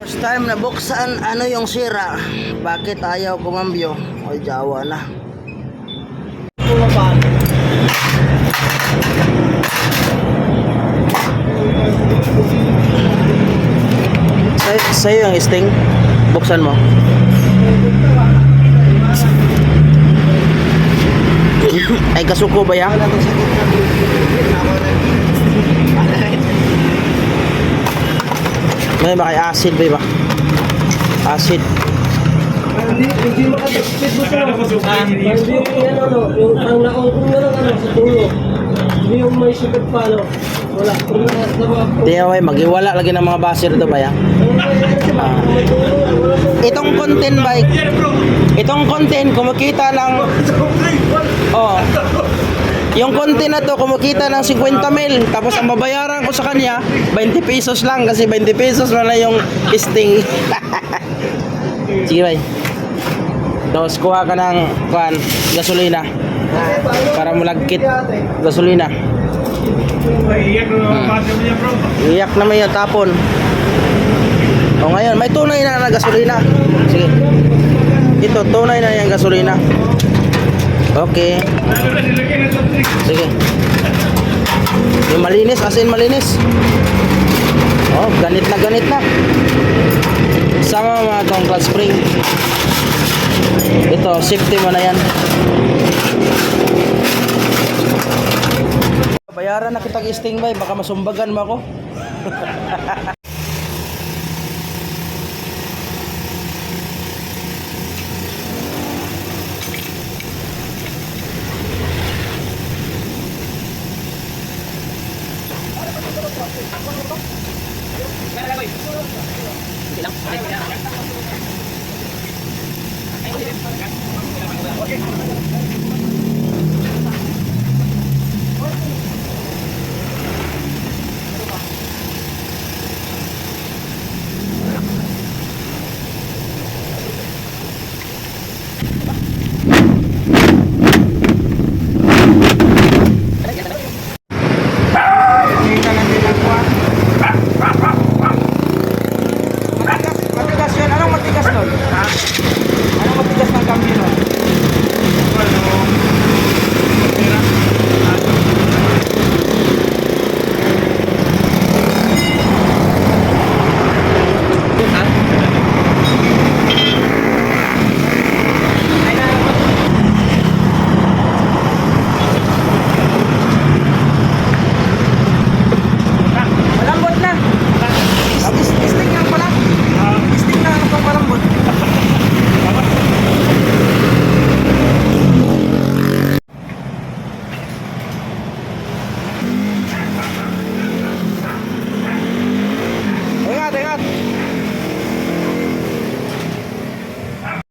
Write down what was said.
First time na buksan, ano yung sira? Bakit ayaw kumambyo? Ay, jawa na. Sa sa'yo yung sting? Buksan mo. Ay, kasuko ba yan? May makay acid ba ba? Acid. Hindi, hindi. Hindi yung ano, ano. Hindi yung may sikat pa ano. Wala. Kung na sa mga Di na may magiwala lagi ng mga basir to ba yan? Itong content bike, itong content kumikita ng Oh. Yung content na to kumikita ng 50 mil tapos ang babayaran ko sa kanya 20 pesos lang kasi 20 pesos na lang yung sting. Sige bay. Tapos kuha ka ng kuan, gasolina para mulagkit gasolina. Iyak naman yung tapon. O ngayon, may tunay na na gasolina. Sige. Ito, tunay na yung gasolina. Okay. Sige. Yung malinis, as in malinis. Oh, ganit na ganit na. Sama mga tong clutch spring. Ito, safety mo na yan. Bayaran na kitang sting bay, baka masumbagan mo ako. Sige lang. Sige lang.